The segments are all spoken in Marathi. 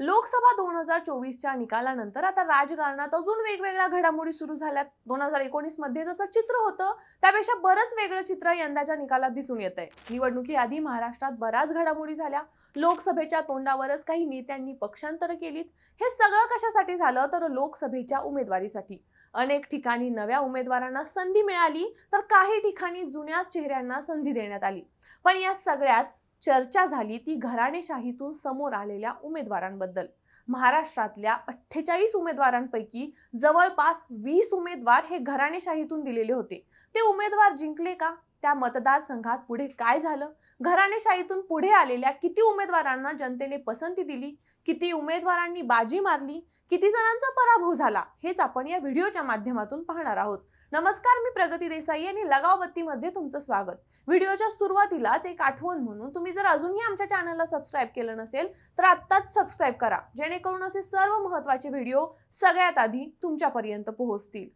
लोकसभा दोन हजार चोवीसच्या निकालानंतर आता राजकारणात अजून वेगवेगळ्या घडामोडी सुरू झाल्यात. दोन हजार एकोणीसमध्ये जसं चित्र होतं त्यापेक्षा बरंच वेगळं चित्र यंदाच्या निकालात दिसून येत आहे निवडणुकीआधी महाराष्ट्रात बऱ्याच घडामोडी झाल्या. लोकसभेच्या तोंडावरच काही नेत्यांनी पक्षांतर केलीत. हे सगळं कशासाठी झालं? तर लोकसभेच्या उमेदवारीसाठी. अनेक ठिकाणी नव्या उमेदवारांना संधी मिळाली तर काही ठिकाणी जुन्याच चेहऱ्यांना संधी देण्यात आली. पण या सगळ्यात चर्चा झाली ती घराणेशाहीतून समोर आलेल्या उमेदवारांबद्दल. महाराष्ट्रातल्या अठ्ठेचाळीस उमेदवारांपैकी जवळपास वीस उमेदवार हे घराणेशाहीतून दिलेले होते. ते उमेदवार जिंकले का? त्या मतदारसंघात पुढे काय झालं? घराणेशाहीतून पुढे आलेल्या किती उमेदवारांना जनतेने पसंती दिली? किती उमेदवारांनी बाजी मारली? किती जणांचा पराभव झाला? हेच आपण या व्हिडिओच्या माध्यमातून पाहणार आहोत. नमस्कार मी प्रगती देसाई आणि लगावबत्तीमध्ये तुमचं स्वागत. व्हिडिओच्या सुरुवातीलाच एक आठवण म्हणून तुम्ही जर अजूनही आमच्या चॅनलला सबस्क्राईब केलं नसेल तर आत्ताच सबस्क्राईब करा जेणेकरून असे सर्व महत्त्वाचे व्हिडिओ सगळ्यात आधी तुमच्यापर्यंत पोहोचतील.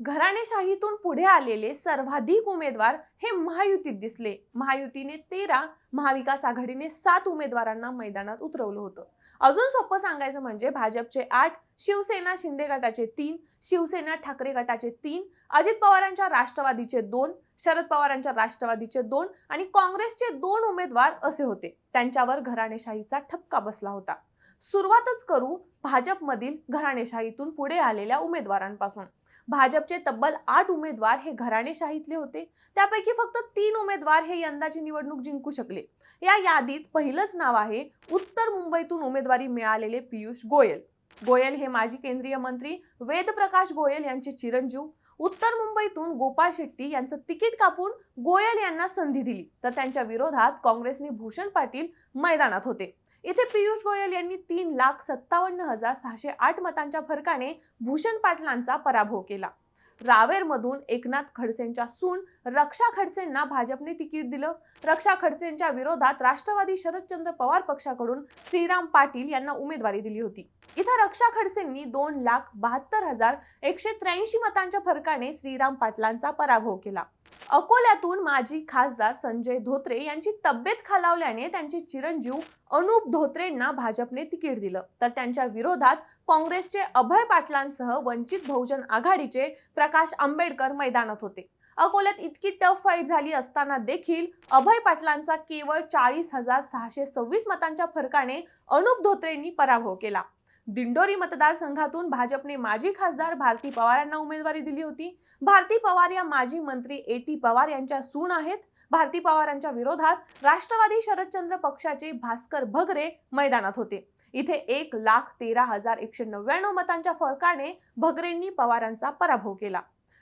घराणेशाहीतून पुढे आलेले सर्वाधिक उमेदवार हे महायुतीत दिसले. महायुतीने तेरा महाविकास आघाडीने सात उमेदवारांना मैदानात उतरवलं होतं. अजून सोपं सांगायचं म्हणजे भाजपचे आठ शिवसेना शिंदे गटाचे तीन शिवसेना ठाकरे गटाचे तीन अजित पवारांच्या राष्ट्रवादीचे दोन शरद पवारांच्या राष्ट्रवादीचे दोन आणि काँग्रेसचे दोन उमेदवार असे होते. त्यांच्यावर घराणेशाहीचा ठपका बसला होता. सुरुवातच करू भाजपमधील घराणेशाहीतून पुढे आलेल्या उमेदवारांपासून. भाजपचे तब्बल आठ उमेदवार हे घराणेशाहीतले होते. त्यापैकी फक्त तीन उमेदवार हे यंदाची निवडणूक जिंकू शकले. या यादीत पहिलंच नाव आहे उत्तर मुंबईतून उमेदवारी मिळालेले पियुष गोयल. गोयल हे माजी केंद्रीय मंत्री वेदप्रकाश गोयल यांचे चिरंजीव. उत्तर मुंबईतून गोपाळ शेट्टी यांचं तिकीट कापून गोयल यांना संधी दिली. तर त्यांच्या विरोधात काँग्रेसने भूषण पाटील मैदानात होते. इथे पियुष गोयल यांनी तीन लाख सत्तावन्न हजार सहाशे आठ मतांच्या फरकाने भूषण पाटलांचा पराभव केला. रावेरमधून एकनाथ खडसेंच्या सून रक्षा खडसेंना भाजपने तिकीट दिलं. रक्षा खडसेंच्या विरोधात राष्ट्रवादी शरदचंद्र पवार पक्षाकडून श्रीराम पाटील यांना उमेदवारी दिली होती. इथं रक्षा खडसेंनी दोन लाख बहात्तर हजार एकशे त्र्याऐंशी मतांच्या फरकाने श्रीराम पाटलांचा पराभव केला. अकोल्यातून माजी खासदार संजय धोत्रे यांची तब्येत खालावल्याने त्यांचे चिरंजीव अनुप धोत्रेंना भाजपने तिकीट दिलं. तर त्यांच्या विरोधात काँग्रेसचे अभय पाटलांसह वंचित बहुजन आघाडीचे प्रकाश आंबेडकर मैदानात होते. अकोल्यात इतकी टफ फाईट झाली असताना देखील अभय पाटलांचा केवळ चाळीस हजार सहाशे सव्वीस मतांच्या फरकाने अनुप धोत्रेंनी पराभव केला. दिंडोरी मतदारसंघातून भाजपने माजी खासदार भारती पवार यांना उमेदवारी दिली होती. भारती पवार या माजी मंत्री ए टी पवार यांच्या सून आहेत. भारती पवारांच्या विरोधात राष्ट्रवादी शरदचंद्र पक्षाचे भास्कर भगरे मैदानात होते. इथे एक लाख तेरा हजार एकशे नव्याण्णव मतांच्या फरकाने भगरेंनी पवारांचा पराभव केला.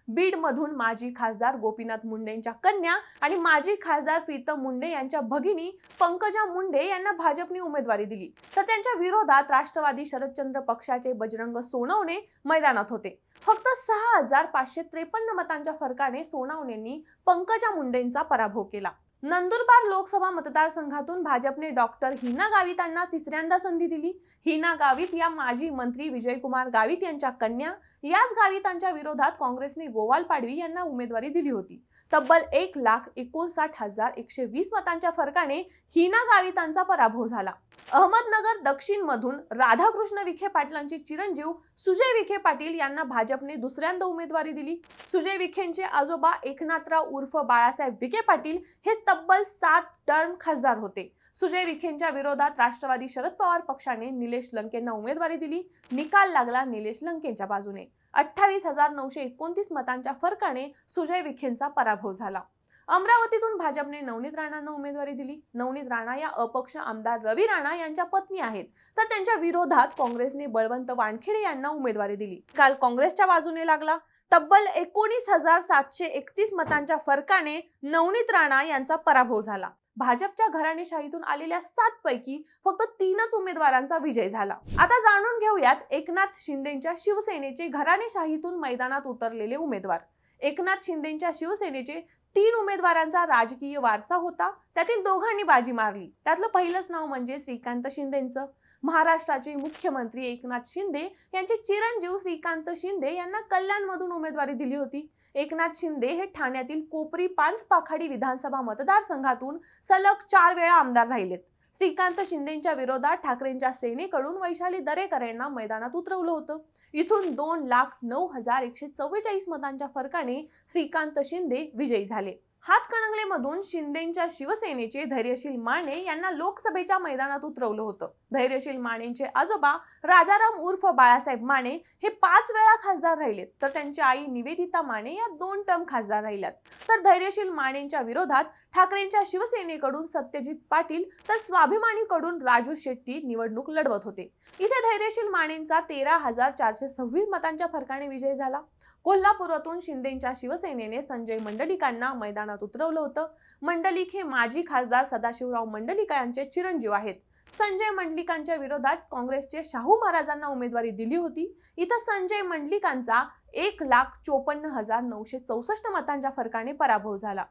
बीडमधून माजी खासदार गोपीनाथ मुंडेंच्या कन्या आणि माजी खासदार प्रीतम मुंडे यांच्या भगिनी पंकजा मुंडे यांना भाजपने उमेदवारी दिली. तर त्यांच्या विरोधात राष्ट्रवादी शरदचंद्र पक्षाचे बजरंग सोनवणे मैदानात होते. फक्त सहा हजार पाचशे त्रेपन्न मतांच्या फरकाने सोनावणेंनी पंकजा मुंडेंचा पराभव केला. नंदुरबार लोकसभा मतदारसंघातून भाजपने डॉक्टर हिना गावित यांना तिसऱ्यांदा संधी दिली. हिना गावित या माजी मंत्री विजयकुमार गावित यांच्या कन्या याच गावितांच्या विरोधात काँग्रेसने गोवाल पाडवी यांना उमेदवारी दिली होती. तब्बल एक लाख एकोणसाठ हजार एकशे वीस मतांच्या फरकाने हिना गावितांचा पराभव झाला. अहमदनगर दक्षिण मधून राधाकृष्ण विखे पाटलांचे चिरंजीव सुजय विखे पाटील यांना भाजपने दुसऱ्यांदा उमेदवारी दिली. सुजय विखेंचे आजोबा एकनाथराव उर्फ बाळासाहेब विखे पाटील हे तब्बल सात टर्म खासदार होते. सुजय विखेंच्या विरोधात राष्ट्रवादी शरद पवार पक्षाने निलेश लंकेंना उमेदवारी दिली. निकाल लागला निलेश लंकेंच्या बाजूने. अठ्ठावीस हजार नऊशे एकोणतीस मतांच्या फरकाने सुजय विखेंचा पराभव झाला. अमरावतीतून भाजपने नवनीत राणांना उमेदवारी दिली. नवनीत राणा या अपक्ष आमदार रवी राणा यांच्या पत्नी आहेत. तर त्यांच्या विरोधात काँग्रेसने बळवंत वानखेडे यांना उमेदवारी दिली. काल काँग्रेसच्या बाजूने लागला. तब्बल एकोणीस हजार सातशे एकतीस मतांच्या फरकाने नवनीत राणा यांचा पराभव झाला. भाजपच्या घराणेशाहीतून आलेल्या सात पैकी फक्त तीनच उमेदवारांचा विजय झाला. आता जाणून घेऊयात एकनाथ शिंदेच्या शिवसेनेचे घराणेशाहीतून मैदानात उतरलेले उमेदवार. एकनाथ शिंदेच्या शिवसेनेचे तीन उमेदवारांचा राजकीय वारसा होता. त्यातील दोघांनी बाजी मारली. त्यातलं पहिलंच नाव म्हणजे श्रीकांत शिंदेचं. महाराष्ट्राचे मुख्यमंत्री एकनाथ शिंदे यांचे चिरंजीव श्रीकांत शिंदे यांना कल्याणमधून उमेदवारी दिली होती. एकनाथ शिंदे हे ठाण्यातील कोपरी पाच पाखाडी विधानसभा मतदारसंघातून सलग चार वेळा आमदार राहिलेत. श्रीकांत शिंदेच्या विरोधात ठाकरेंच्या सेनेकडून वैशाली दरेकर यांना मैदानात उतरवलं होतं. इथून दोन लाख नऊ हजार एकशे चव्वेचाळीस मतांच्या फरकाने श्रीकांत शिंदे विजयी झाले. हातकणंगलेमधून शिंदेच्या शिवसेनेचे धैर्यशील माने यांना लोकसभेच्या मैदानात उतरवलं होतं. धैर्यशील मानेंचे आजोबा राजाराम उर्फ बाळासाहेब माने हे पाच वेळा खासदार राहिलेत. तर त्यांची आई निवेदिता माने या दोन टर्म खासदार राहिल्यात. तर धैर्यशील मानेंच्या विरोधात ठाकरेंच्या शिवसेनेकडून सत्यजित पाटील तर स्वाभिमानीकडून राजू शेट्टी निवडणूक लढवत होते. इथे धैर्यशील मानेंचा तेरा हजार चारशे सव्वीस मतांच्या फरकाने विजय झाला. कोल्हापुरातून शिंदेच्या शिवसेनेने संजय मंडलिकांना मैदानात उतरवलं होतं. मंडलिक हे माजी खासदार सदाशिवराव मंडलिका यांचे चिरंजीव आहेत. संजय मंडलिकांच्या विरोधात काँग्रेसचे शाहू महाराजांना उमेदवारी दिली होती. इथं संजय मंडलिकांचा एक लाख चोपन्न हजार नऊशे चौसष्ट मतांच्या फरकाने पराभव झाला.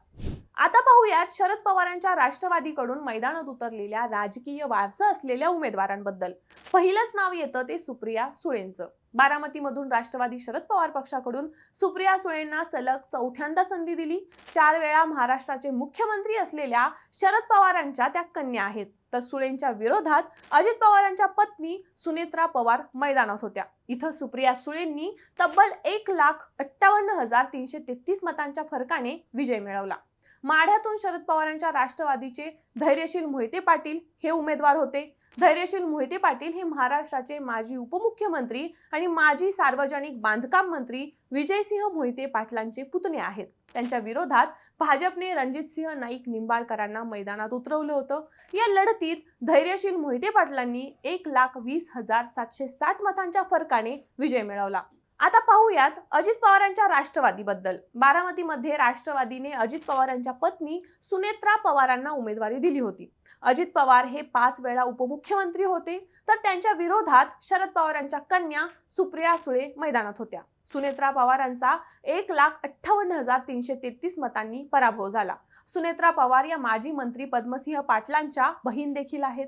आता पाहूयात शरद पवारांच्या राष्ट्रवादीकडून मैदानात उतरलेल्या राजकीय वारसा असलेल्या उमेदवारांबद्दल. पहिलंच नाव येतं ते सुप्रिया सुळेंचं. बारामतीमधून राष्ट्रवादी शरद पवार पक्षाकडून सुप्रिया सुळेंना सलग चौथ्यांदा संधी दिली. चार वेळा महाराष्ट्राचे मुख्यमंत्री असलेल्या शरद पवारांच्या त्या कन्या आहेत. तर सुळेंच्या विरोधात अजित पवारांच्या पत्नी सुनेत्रा पवार मैदानात होत्या. इथं सुप्रिया सुळेंनी तब्बल एक लाख अठ्ठावन्न हजार तीनशे तेहतीस मतांच्या फरकाने विजय मिळवला. माढ्यातून शरद पवारांच्या राष्ट्रवादीचे धैर्यशील मोहिते पाटील हे उमेदवार होते. धैर्यशील मोहिते पाटील हे महाराष्ट्राचे माजी उपमुख्यमंत्री आणि माजी सार्वजनिक बांधकाम मंत्री विजयसिंह मोहिते पाटलांचे पुतणे आहेत. त्यांच्या विरोधात भाजपने रणजितसिंह नाईक निंबाळकरांना मैदानात उतरवलं होतं. या लढतीत धैर्यशील मोहिते पाटलांनी एक लाख वीस हजार सातशे साठ मतांच्या फरकाने विजय मिळवला. आता पाहूयात अजित पवारांच्या राष्ट्रवादीबद्दल. बारामतीमध्ये राष्ट्रवादीने अजित पवारांच्या पत्नी सुनेत्रा पवारांना उमेदवारी दिली होती. अजित पवार हे पाच वेळा उपमुख्यमंत्री होते तर त्यांच्या विरोधात शरद पवारांच्या कन्या सुप्रिया सुळे मैदानात होत्या. सुनेत्रा पवारांचा एक लाख अठ्ठावन्न हजार तीनशे तेहतीस मतांनी पराभव झाला. सुनेत्रा पवार या माजी मंत्री पद्मसिंह पाटलांच्या बहीण देखील आहेत.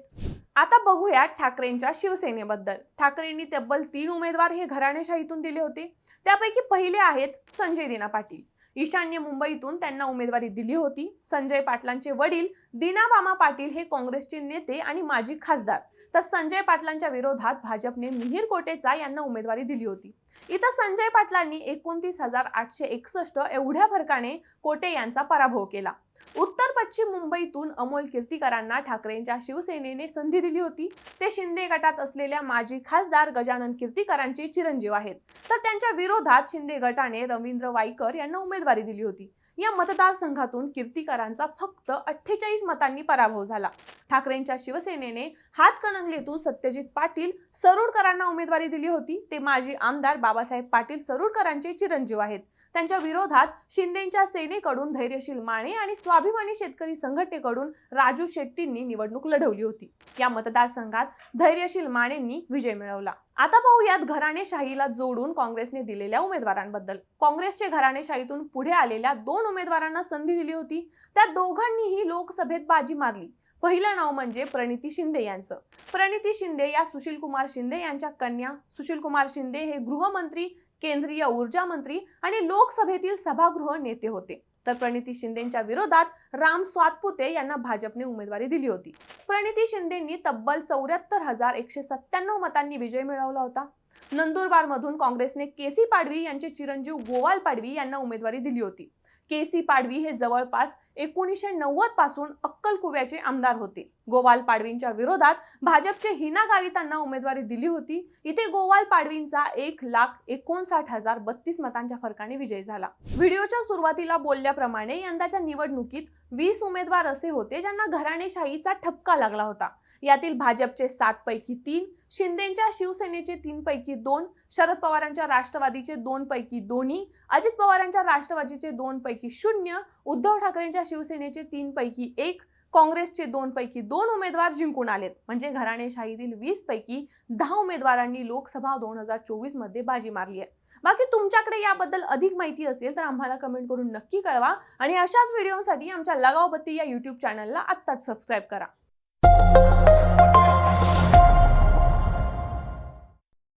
आता बघूया ठाकरेंच्या शिवसेनेबद्दल. ठाकरेंनी तब्बल तीन उमेदवार हे घराणेशाहीतून दिले होते. त्यापैकी पहिले आहेत संजय दिना पाटील. ईशान्य मुंबईतून त्यांना उमेदवारी दिली होती. संजय पाटलांचे वडील दिना मामा पाटील हे काँग्रेसचे नेते आणि माजी खासदार. तर संजय पाटलांच्या विरोधात भाजपने मिहीर कोटेचा यांना उमेदवारी दिली होती. इथं संजय पाटलांनी एकोणतीस हजार आठशे एकसष्ट एवढ्या फरकाने कोटे यांचा पराभव केला. उत्तर पश्चिम मुंबईतून अमोल कीर्तीकरांना ठाकरेंच्या शिवसेनेने संधी दिली होती. ते शिंदे गटात असलेल्या माजी खासदार गजानन कीर्तीकरांचे चिरंजीव आहेत. तर त्यांच्या विरोधात शिंदे गटाने रवींद्र वाईकर यांना उमेदवारी दिली होती. या मतदारसंघातून कीर्तीकरांचा फक्त अठ्ठेचाळीस मतांनी पराभव झाला. ठाकरेंच्या शिवसेनेने हातकणंगलेतून सत्यजित पाटील सरुडकरांना उमेदवारी दिली होती. ते माजी आमदार बाबासाहेब पाटील सरुडकरांचे चिरंजीव आहेत. त्यांच्या विरोधात शिंदेच्या सेनेकडून धैर्यशील माने आणि स्वाभिमानी शेतकरी संघटनेकडून राजू शेट्टींनी निवडणूक लढवली होती. या मतदारसंघात धैर्यशील मानेंनी विजय मिळवला. आता पाहूयात घराणेशाहीला जोडून काँग्रेसने दिलेल्या उमेदवारांबद्दल. काँग्रेसचे घराणेशाहीतून पुढे आलेल्या दोन उमेदवारांना संधी दिली होती. त्या दोघांनीही लोकसभेत बाजी मारली. पहिलं नाव म्हणजे प्रणिती शिंदे यांचं. प्रणिती शिंदे या सुशील कुमार शिंदे यांच्या कन्या. सुशील कुमार शिंदे हे गृहमंत्री केंद्रीय ऊर्जा मंत्री आणि लोकसभेतील सभागृह नेते होते. तर प्रणिती शिंदेच्या विरोधात राम स्वातपुते यांना भाजपने उमेदवारी दिली होती. प्रणिती शिंदेंनी तब्बल चौऱ्याहत्तर हजार एकशे सत्त्याण्णव मतांनी विजय मिळवला होता. नंदुरबार मधून काँग्रेसने केसी पाडवी यांचे चिरंजीव गोवाल पाडवी यांना उमेदवारी दिली होती. केसी पाडवी हे जवळपास एकोणीसशे नव्वदपासून अक्कलकुव्याचे आमदार होते. गोवाल पाडवींच्या विरोधात भाजपचे हिना गावितांना उमेदवारी दिली होती. इथे गोवाल पाडवींचा एक लाख एकोणसाठ हजार बत्तीस मतांच्या फरकाने विजय झाला. व्हिडिओच्या सुरुवातीला बोलल्याप्रमाणे यंदाच्या निवडणुकीत वीस उमेदवार असे होते ज्यांना घराणेशाहीचा ठपका लागला होता. यातील भाजपचे सात पैकी तीन शिंदेच्या शिवसेनेचे तीन पैकी दोन शरद पवारांच्या राष्ट्रवादीचे दोन पैकी दोन्ही अजित पवारांच्या राष्ट्रवादीचे दोन पैकी शून्य उद्धव ठाकरेंच्या शिवसेनेचे तीन पैकी एक काँग्रेसचे दोनपैकी दोन उमेदवार जिंकून आलेत. म्हणजे घराणेशाहीतील वीस पैकी दहा उमेदवारांनी लोकसभा दोन हजार चोवीसमध्ये बाजी मारली आहे. बाकी तुमच्याकडे याबद्दल अधिक माहिती असेल तर आम्हाला कमेंट करून नक्की कळवा. आणि अशाच व्हिडिओसाठी आमच्या लगावबत्ती या युट्यूब चॅनलला आत्ताच सबस्क्राईब करा.